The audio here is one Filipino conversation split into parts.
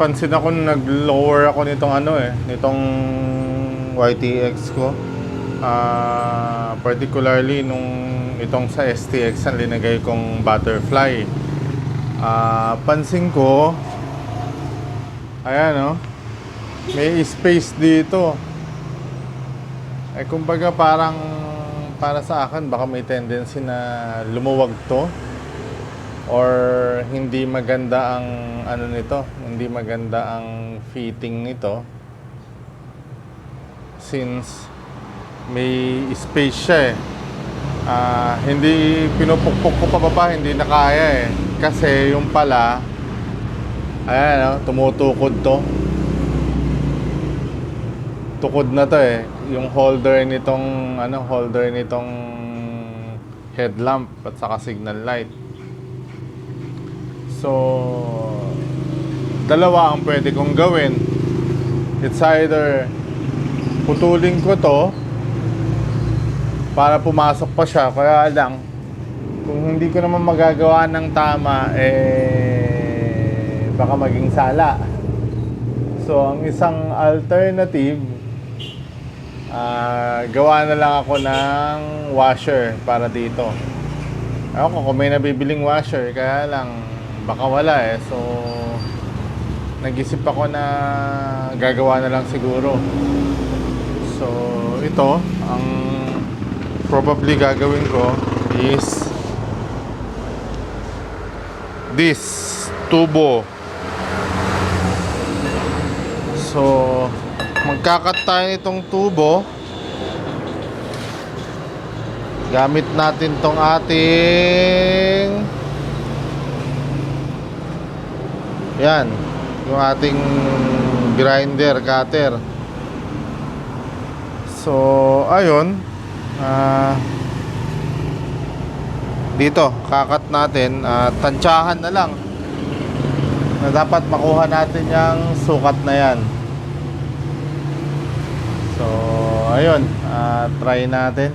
napansin ako nag-lower ako nitong ano eh, nitong YTX ko. Ah, particularly nung itong sa STX ang linagay kong butterfly. Ah, pansin ko ayan oh, may space dito. Eh kumbaga parang para sa akin baka may tendency na lumuwag to or hindi maganda ang ano nito, hindi maganda ang fitting nito since may space siya eh. Ah, hindi pinupukpok ko pababa, hindi na kaya eh. Kasi yung pala, ayan oh, tumutukod to. Tukod na to eh. Yung holder nitong, ano, holder nitong headlamp at saka signal light. So, dalawa ang pwede kong gawin. It's either putulin ko to para pumasok pa siya. Kaya lang, kung hindi ko naman magagawa ng tama, eh, baka maging sala. So, ang isang alternative, ah, gawa na lang ako ng washer para dito. Ako kung may nabibiling washer, kaya lang, baka wala eh. So, nag-isip ako na gagawa na lang siguro. So, ito, ang probably gagawin ko is this tubo. So, magkakat tayo nitong tubo. Gamit natin tong ating Yan, yung ating grinder cutter. So, ayun. Ah dito, kakat natin, ah, tansyahan na lang. Na dapat makuha natin yung sukat na yan. So, ayun, ah, try natin.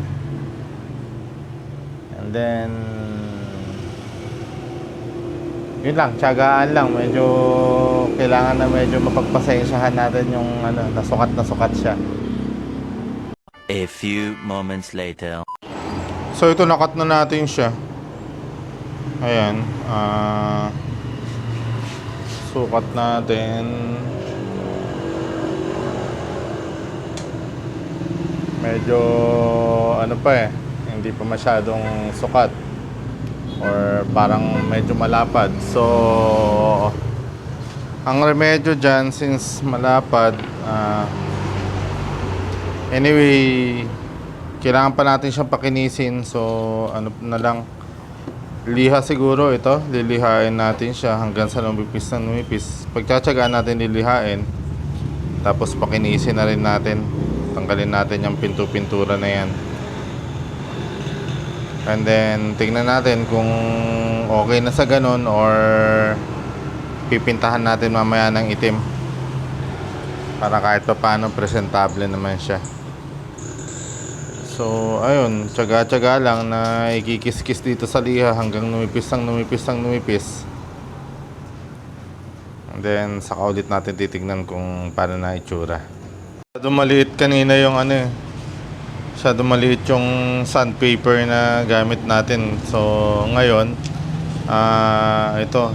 And then, yun lang, tiyagaan lang. Medyo kailangan na medyo mapagpasensyahan natin yung ano, nasukat na sukat siya. A few moments later. So ito nakat na natin siya. Ayan. ah sukat natin. Medyo ano pa eh. Hindi pa masyadong sukat. Or parang medyo malapad. So ang remedyo dyan since malapad ah Anyway, kailangan pa natin siyang pakinisin. So, ano na lang, liha siguro ito. Lilihain natin siya hanggang sa lumipis na lumipis. Pagtsatsagaan natin lilihain. Tapos pakinisin na rin natin. Tanggalin natin yung pinto-pintura na yan. And then, tingnan natin kung okay na sa ganun or pipintahan natin mamaya ng itim para kahit pa paano presentable naman siya. So, ayun, tsaga-tsaga lang na ikikis-kis dito sa liha hanggang numipis ang numipis ang numipis. And then, saka ulit natin titignan kung paano na itsura. Masyado maliit kanina yung ano eh. Masyado maliit yung sandpaper na gamit natin. So, ngayon, ah ito,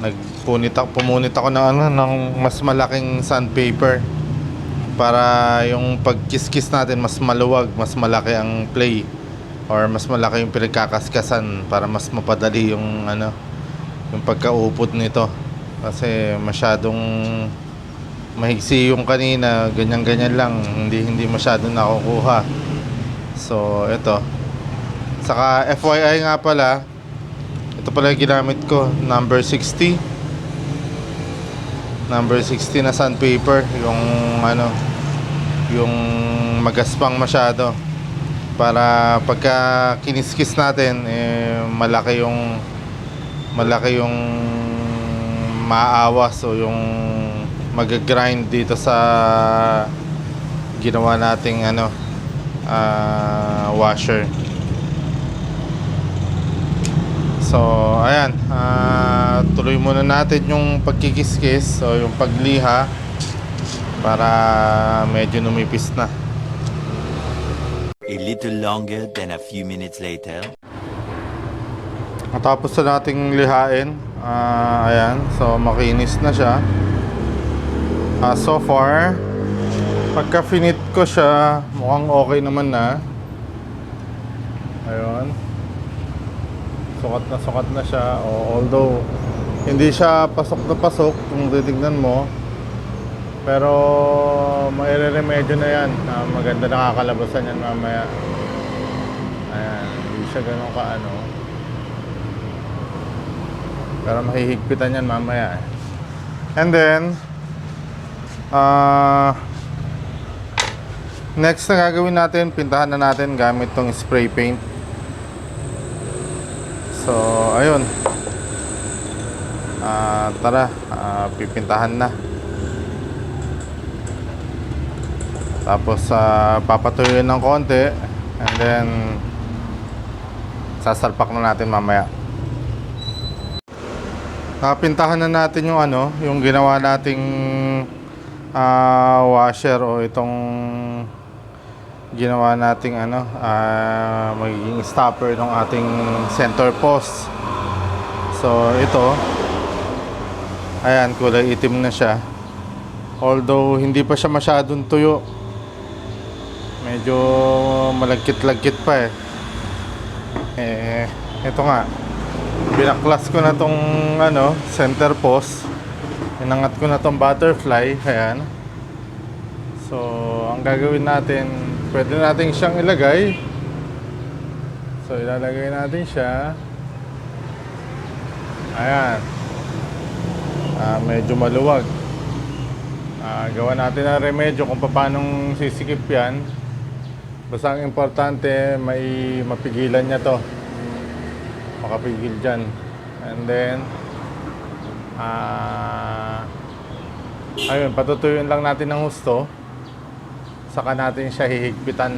nagpunit ako, pumunit ako ng ano, ng mas malaking sandpaper para yung pagkiskis natin mas maluwag, mas malaki ang play or mas malaki yung pinagkakaskasan para mas mapadali yung ano yung pagkaupot nito kasi masyadong mahigsi yung kanina ganyan-ganyan lang. Hindi hindi masyadong nakukuha. So ito saka FYI nga pala. Ito pala yung ginamit ko. Number 60 number 60 na sandpaper. Yung ano yung magaspang masyado. Para pagka kiniskis natin eh, malaki yung malaki yung maawas o yung mag-grind dito sa ginawa nating ano ah, washer So, ayan. ah, tuloy muna natin yung pagkikiskis o yung pagliha para medyo numipis na. A little longer than a few minutes later. Matapos na nating lihain, ah, ayan, so makinis na siya. Ah, so far, pagka finit ko siya, mukhang okay naman na. Ayun. Sukat na sukat na siya. O, although, hindi siya pasok na pasok kung titignan mo. Pero, maire-remedyo na yan. Ah, maganda nakakalabasan yan mamaya. Ayan, hindi siya ganun ka ano. Pero mahihigpitan yan mamaya. And then, ah next na gagawin natin, pintahan na natin gamit tong spray paint. So, ayun. Ah, tara, ah, pipintahan na. Tapos, ah, papatuyuin ng konti. And then, sasalpak na natin mamaya. Napintahan na natin yung ano, yung ginawa nating ah, washer o itong ginawa nating ano, ah, magiging stopper ng ating center post. So ito, ayan, kulay itim na siya. Although hindi pa siya masyadong tuyo. Medyo malagkit-lagkit pa eh. Eh, ito nga. Binaklas ko na tong ano, center post. Inangat ko na tong butterfly, ayan. So, ang gagawin natin, pwede natin siyang ilagay. So, ilalagay natin siya. Ayan. Ah, medyo maluwag. Ah, gawa natin ang remedyo kung paano sisikip yan. Basta ang importante, may mapigilan niya to makapigil dyan. And then, ah, ayun, patutuyuin lang natin ng husto. Saka natin siya hihigpitan.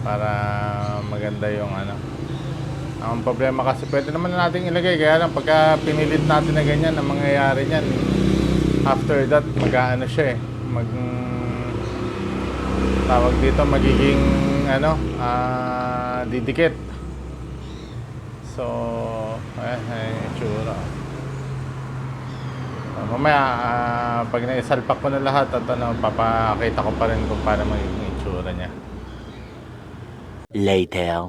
Para maganda yung ano. Ang problema kasi pwede naman na natin ilagay. Kaya lang pagka pinilit natin na ganyan, ang mangyayari niyan, after that, mag-ano siya eh. Mag, tawag dito, magiging ano, ah, didikit. So, ayan, ayan yung itsura. Ah, mamaya, ah, pag naisalpak ko na lahat at ano, papakita ko pa rin kung paano magiging itsura niya. Later.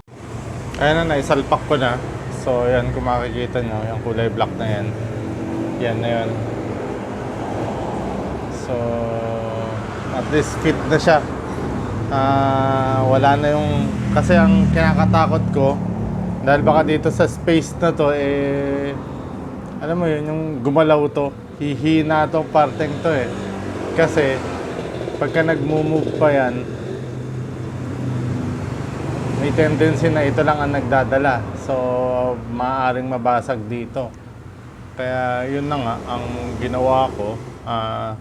Ayan na, naisalpak ko na. So, ayan, kung makikita nyo, yung kulay black na yan. Yan na yun. So, at least fit na siya. Ah, wala na yung... Kasi ang kinakatakot ko, dahil baka dito sa space na to, eh... Alam mo yun, yung gumalaw to, hihina to parteng to eh. Kasi, pagka nag-move pa yan, may tendency na ito lang ang nagdadala. So, maaaring mabasag dito. Kaya yun na nga, ang ginawa ko, ah,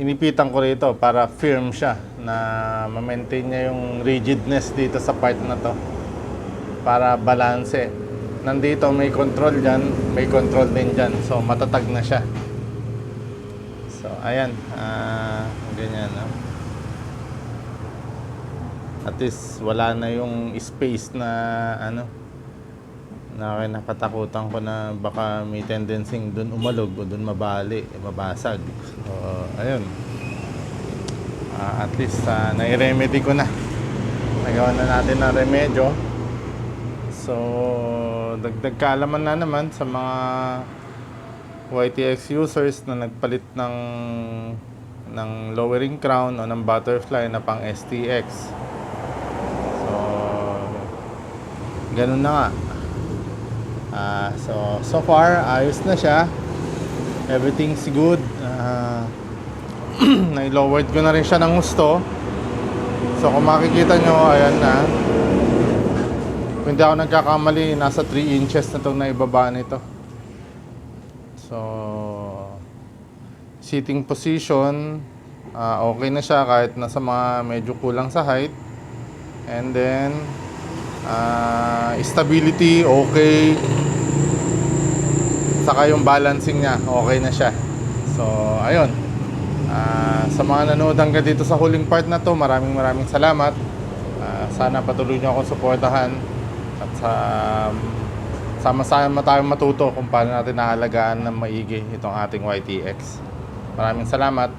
inipitan ko rito para firm siya na ma-maintain niya yung rigidness dito sa part na to para balanse. Nandito may control dyan, may control din dyan. So, matatag na siya. So, ayan. ah ganyan. No? At least, wala na yung space na ano na kinakatakutan ko na baka may tendency dun umalog o dun mabali, mabasag. So, ayun. Ah, at least, uh, nai-remedy ko na. Nagawa na natin ng remedyo. So, dagdag kaalaman na naman sa mga YTX users na nagpalit ng ng lowering crown o ng butterfly na pang STX. So, ganun na nga. Ah, so, so far, ayos na siya. Everything's good. Nai-lowered ko na rin siya ng gusto. So, kung makikita nyo, ayan na. Kung hindi ako nagkakamali, nasa 3 inches na itong naibaba nito. So, sitting position, ah, okay na siya kahit nasa mga medyo kulang sa height. And then, Ah, stability, okay. Saka yung balancing niya, okay na siya. So, ayun. Ah, sa mga nanood hanggang dito sa huling part na to, maraming maraming salamat. Ah, sana patuloy niyo akong suportahan at sa sama-sama tayong matuto kung paano natin naalagaan ng maigi itong ating YTX. Maraming salamat.